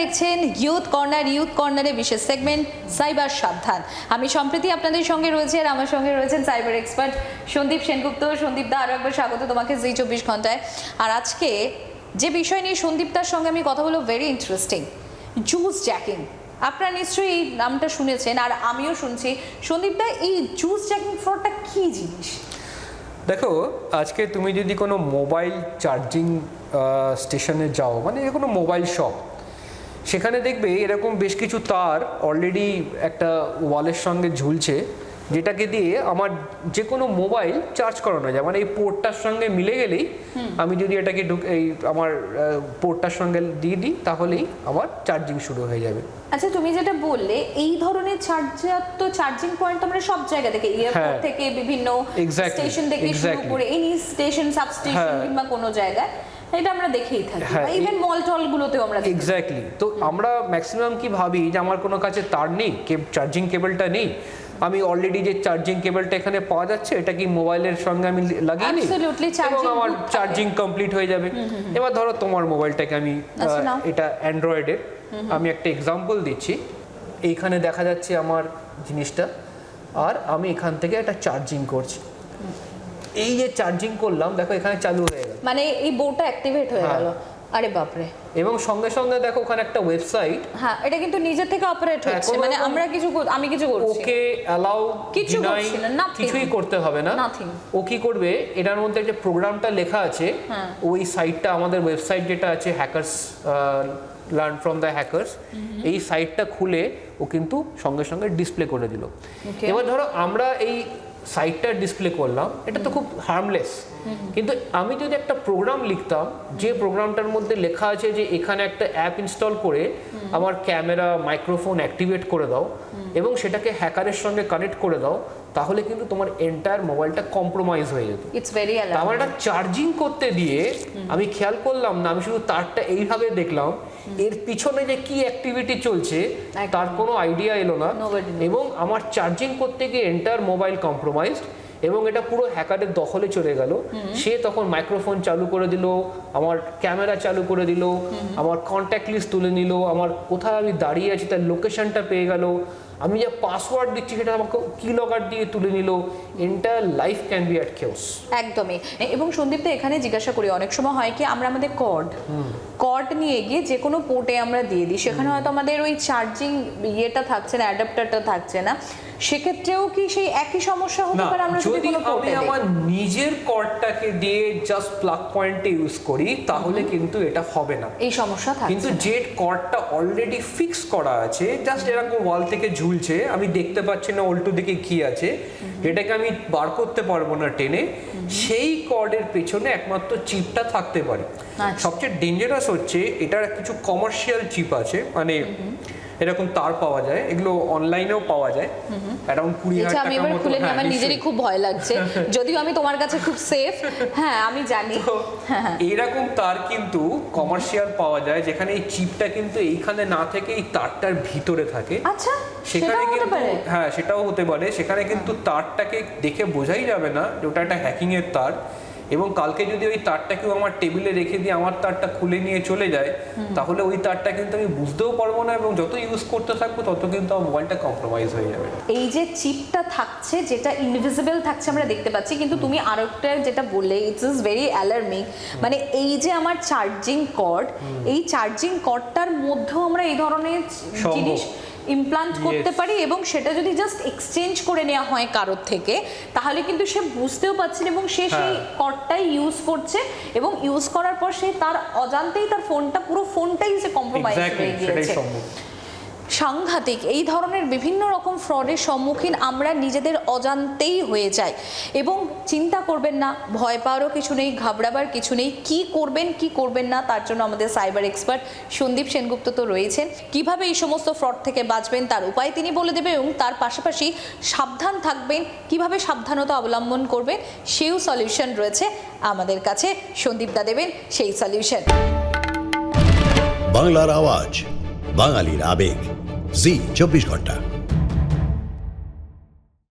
দেখছেন youth corner youth কর্নারে বিশেষ সেগমেন্ট সাইবার সাবধান। আমি সম্প্রতি আপনাদের সঙ্গে রয়েছে আর আমার সঙ্গে রয়েছেন সাইবার এক্সপার্ট সন্দীপ সেনগুপ্ত। সন্দীপ দা আরও একবার স্বাগত তোমাকে জি চব্বিশ ঘন্টায়। আর আজকে যে বিষয় নিয়ে সন্দীপদার সঙ্গে আমি কথা বলব ভেরি ইন্টারেস্টিং জুস জ্যাকিং আপনারা নিশ্চয়ই এই নামটা শুনেছেন আর আমিও শুনছি। সন্দীপদা এই জুস জ্যাকিং ফ্রডটা কী জিনিস? দেখো, আজকে তুমি যদি কোনো মোবাইল চার্জিং স্টেশনে যাও মানে কোনো মোবাইল শপ সেখানে দেখবে এরকম বেশ কিছু তার অলরেডি একটা ওয়ালের সঙ্গে ঝুলছে যেটাকে দিয়ে আমার যে কোনো মোবাইল চার্জ করানো যায় মানে এই পোর্টটার সঙ্গে মিলে গেলেই আমি যদি এটাকে ঢুক এই আমার পোর্টটার সঙ্গে দিয়ে দিই তাহলেই আমার চার্জিং শুরু হয়ে যাবে আচ্ছা তুমি যেটা বললে এই ধরনের চার্জার তো চার্জিং পয়েন্ট আমরা সব জায়গা থেকে এয়ারপোর্ট হ্যাঁ। থেকে বিভিন্ন স্টেশন থেকে শুরু. করে এনি স্টেশন সাবস্টেশন। কিংবা কোনো জায়গায় এটা আমরা দেখেই থাকি ইভেন মল টল গুলোতেও আমরা এক্স্যাক্টলি তো আমরা ম্যাক্সিমাম কি ভাবি যে আমার কোনো কাছে তার নেই চার্জিং কেবলটা নেই? আমি অলরেডি যে চার্জিং কেবলটা এখানে পাওয়া যাচ্ছে এটা কি মোবাইলের সঙ্গে আমি লাগিয়ে নিই? এবং আমার চার্জিং কমপ্লিট হয়ে যাবে। এবার ধরো তোমার মোবাইলটাকে আমি আচ্ছা। এটা অ্যান্ড্রয়েডের আমি একটা এক্সাম্পল দিচ্ছি। এইখানে দেখা যাচ্ছে আমার জিনিসটা আর আমি এখান থেকে একটা চার্জিং করছি। এই যে চার্জিং করলাম দেখো এখানে চালু হয়ে গেল। মানে এই বোর্ডটা অ্যাক্টিভেট হয়ে হ্যাঁ। গেল। আরে বাপরে। এবং সঙ্গে সঙ্গে দেখো ওখানে একটা ওয়েবসাইট হ্যাঁ এটা কিন্তু নিজের থেকে অপারেট হচ্ছে। মানে আমরা কিছু আমি কিছু করছি। ওকে অ্যালাউ কিছু করছি না, nothing. কিছুই করতে হবে না। Nothing. ও কি করবে এটার মধ্যে যে প্রোগ্রামটা লেখা আছে হ্যাঁ। ওই সাইটটা আমাদের ওয়েবসাইট যেটা আছে hackers learn from the hackers এই সাইটটা খুলে ও কিন্তু সঙ্গে সঙ্গে ডিসপ্লে করে দিল। এবার ধরো আমরা এই সাইটটা ডিসপ্লে করলাম এটা তো খুব হার্মলেস কিন্তু আমি যদি একটা প্রোগ্রাম লিখতাম যে প্রোগ্রামটার মধ্যে লেখা আছে যে এখানে একটা অ্যাপ ইনস্টল করে আমার ক্যামেরা মাইক্রোফোন অ্যাক্টিভেট করে দাও এবং সেটাকে হ্যাকারের সঙ্গে কানেক্ট করে দাও তাহলে কিন্তু তোমার এন্টায়ার মোবাইলটা কম্প্রোমাইজ হয়ে যেত। ইটস ভেরি আমার এটা চার্জিং করতে দিয়ে আমি খেয়াল করলাম না আমি শুধু তারটা এইভাবে দেখলাম এর পিছনে যে কি অ্যাক্টিভিটি চলছে। তার কোনো আইডিয়া এলো না। এবং আমার চার্জিং করতে গিয়ে এন্টার মোবাইল কম্প্রোমাইজড এবং এটা পুরো হ্যাকারের দখলে চলে গেল। সে তখন মাইক্রোফোন চালু করে দিল আমার ক্যামেরা চালু করে দিল আমার কন্ট্যাক্ট লিস্ট তুলে নিল আমার কোথায় আমি দাঁড়িয়ে আছি তার লোকেশনটা পেয়ে গেল। আমি যে পাসওয়ার্ড দিচ্ছি সেটা আমাকে কি লগার দিয়ে তুলে নিল। Entire life can be at chaos একদমই। এবং সন্দীপ তো এখানে জিজ্ঞাসা করি অনেক সময় হয় কি আমরা আমাদের কর্ড কর্ড নিয়ে গিয়ে যে কোনো পোর্টে আমরা দিয়ে দিই সেখানে হয়তো আমাদের ওই চার্জিং ইয়েটা থাকছে না অ্যাডাপ্টারটা থাকছে না। সেক্ষেত্রেও কি সেই একই সমস্যা হতে পারে? আমরা যদি কোনো আমি আমার নিজের কর্ডটাকে দিয়ে জাস্ট প্লাগ পয়েন্টে ইউজ করি তাহলে কিন্তু এটা হবে না। এই সমস্যা থাকছে। কিন্তু যে কর্ডটা অলরেডি ফিক্স করা আছে জাস্ট এরকম ওয়াল থেকে ঝুলছে আমি দেখতে পাচ্ছি না উল্টো দিকে কি আছে এটাকে আমি বার করতে পারব না টেনে সেই কর্ডের পেছনে একমাত্র চিপটা থাকতে পারে। আচ্ছা। সবচেয়ে ডেঞ্জারাস হচ্ছে এটার কিছু কমার্শিয়াল চিপ আছে মানে এরকম তার পাওয়া যায় এগুলো অনলাইনেও পাওয়া যায়। অ্যারাউন্ড কুড়ি এটা হাজার আমি এবার খুলে নিই হ্যাঁ, আমার নিজেরই খুব ভয় লাগছে। যদিও আমি তোমার কাছে খুব সেফ হ্যাঁ আমি জানি। তো এইরকম তার কিন্তু কমার্শিয়াল পাওয়া যায় যেখানে এই চিপটা কিন্তু এইখানে না থেকে এই তারটার ভিতরে থাকে। আচ্ছা সেখানে কিন্তু হ্যাঁ সেটাও হতে পারে। সেখানে কিন্তু তারটাকে দেখে বোঝাই যাবে না যে ওটা একটা হ্যাকিং এর তার। এবং কালকে যদি ওই তারটা কেউ আমার টেবিলে রেখে দিয়ে আমার তারটা খুলে নিয়ে চলে যায় তাহলে ওই তারটা কিন্তু আমি বুঝতেও পারব না এবং যত ইউজ করতে থাকব তত কিন্তু আমার মোবাইলটা কম্প্রোমাইজ হয়ে যাবে। এই যে চিপটা থাকছে যেটা ইনভিজিবল থাকছে আমরা দেখতে পাচ্ছি কিন্তু তুমি আরেকটা যেটা বললে ইটস ইজ ভেরি অ্যালার্মিং মানে এই যে আমার চার্জিং কর্ড এই চার্জিং কর্ডটার মধ্যেও আমরা এই ধরনের। জিনিস ইমপ্লান্ট করতে. পারি এবং সেটা যদি জাস্ট এক্সচেঞ্জ করে নেওয়া হয় কারোর থেকে তাহলে কিন্তু সে বুঝতেও পারছে না এবং সে সেই হ্যাঁ। কর্ডটাই ইউজ করছে এবং ইউজ করার পর সে তার অজান্তেই তার ফোনটা পুরো ফোনটাই সে কম্প্রোমাইজ হয়ে গিয়েছে সাংঘাতিক। এই ধরনের বিভিন্ন রকম ফ্রডের সম্মুখীন আমরা নিজেদের অজান্তেই হয়ে যাই। এবং চিন্তা করবেন না, ভয় পাওয়ারও কিছু নেই, ঘাবড়াবার কিছু নেই, কি করবেন কি করবেন না, তার জন্য আমাদের সাইবার এক্সপার্ট সন্দীপ সেনগুপ্ত তো রয়েছেন। কীভাবে এই সমস্ত ফ্রড থেকে বাঁচবেন, তার উপায় তিনি বলে দেবেন এবং তার পাশাপাশি সাবধান থাকবেন। কীভাবে সাবধানতা অবলম্বন করবেন, সেও সলিউশন রয়েছে আমাদের কাছে। সন্দীপ দা দেবেন সেই সলিউশন বাংলার আওয়াজ, বাঙালির আবেগ। জি চব্বিশ ঘণ্টা।